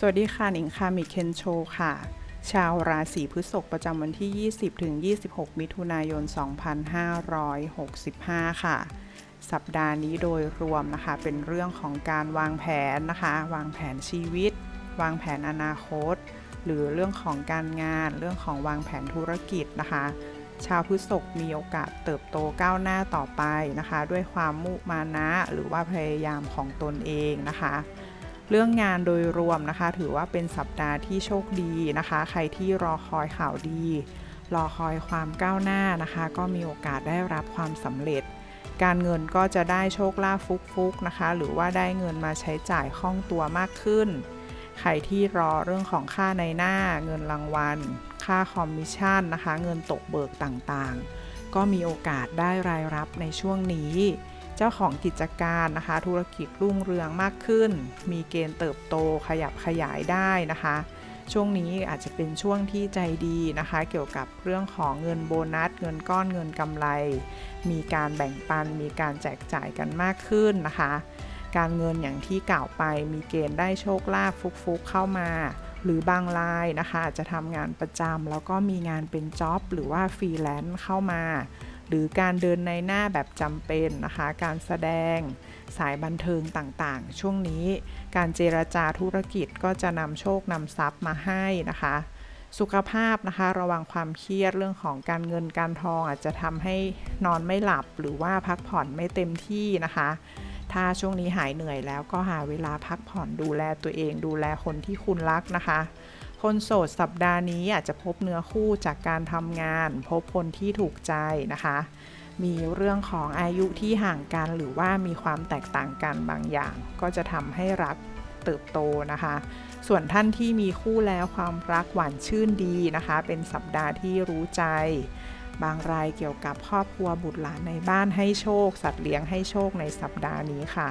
สวัสดีค่ะหนิงคามิเคนโชค่ะ ชาวราศีพฤษภประจำวันที่ 20ถึง26 มิถุนายน 2565 ค่ะ สัปดาห์นี้โดยรวมนะคะ เป็นเรื่องของการวางแผนนะคะ วางแผนชีวิต วางแผนอนาคต หรือเรื่องของการงาน เรื่องของวางแผนธุรกิจนะคะ ชาวพฤษภมีโอกาสเติบโตก้าวหน้าต่อไปนะคะ ด้วยความมุมานะ หรือว่าพยายามของตนเองนะคะ เรื่องงานโดยรวมนะคะ ถือว่าเป็นสัปดาห์ที่โชคดีนะคะ ใครที่รอคอยข่าวดี รอคอยความก้าวหน้านะคะ ก็มีโอกาสได้รับความสำเร็จ การเงินก็จะได้โชคลาภฟุกๆนะคะ หรือว่าได้เงินมาใช้จ่ายคล่องตัวมากขึ้น ใครที่รอเรื่องของค่าในหน้า เงินรางวัล ค่าคอมมิชชั่นนะคะ เงินตกเบิกต่างๆ ก็มีโอกาสได้รายรับในช่วงนี้ เจ้าของกิจการนะคะ ธุรกิจรุ่งเรืองมากขึ้น มีเกณฑ์เติบโตขยับขยายได้นะคะ ช่วงนี้อาจจะเป็นช่วงที่ใจดีนะคะ เกี่ยวกับเรื่องของเงินโบนัส เงินก้อนเงินกำไร มีการแบ่งปัน มีการแจกจ่ายกันมากขึ้นนะคะ การเงินอย่างที่กล่าวไปมีเกณฑ์ได้โชคลาภฟุกๆเข้ามา หรือบางรายนะคะอาจจะทำงานประจำแล้วก็มีงานเป็นจ็อบหรือว่าฟรีแลนซ์เข้ามา หรือการเดินในหน้าแบบจำเป็นนะคะ การแสดงสายบันเทิงต่างๆ ช่วงนี้การเจรจาธุรกิจก็จะนำโชคนำทรัพย์มาให้นะคะ สุขภาพนะคะ ระวังความเครียดเรื่องของการเงินการทองอาจจะทำให้นอนไม่หลับหรือว่าพักผ่อนไม่เต็มที่นะคะ ถ้าช่วงนี้หายเหนื่อยแล้วก็หาเวลาพักผ่อนดูแลตัวเอง ดูแลคนที่คุณรักนะคะ คนโสดสัปดาห์นี้อาจจะพบเนื้อคู่จากการทำงาน พบคนที่ถูกใจนะคะ มีเรื่องของอายุที่ห่างกันหรือว่ามีความแตกต่างกันบางอย่าง ก็จะทำให้รักเติบโตนะคะ ส่วนท่านที่มีคู่แล้วความรักหวานชื่นดีนะคะ เป็นสัปดาห์ที่รู้ใจ บางรายเกี่ยวกับครอบครัวบุตรหลานในบ้านให้โชค สัตว์เลี้ยงให้โชคในสัปดาห์นี้ค่ะ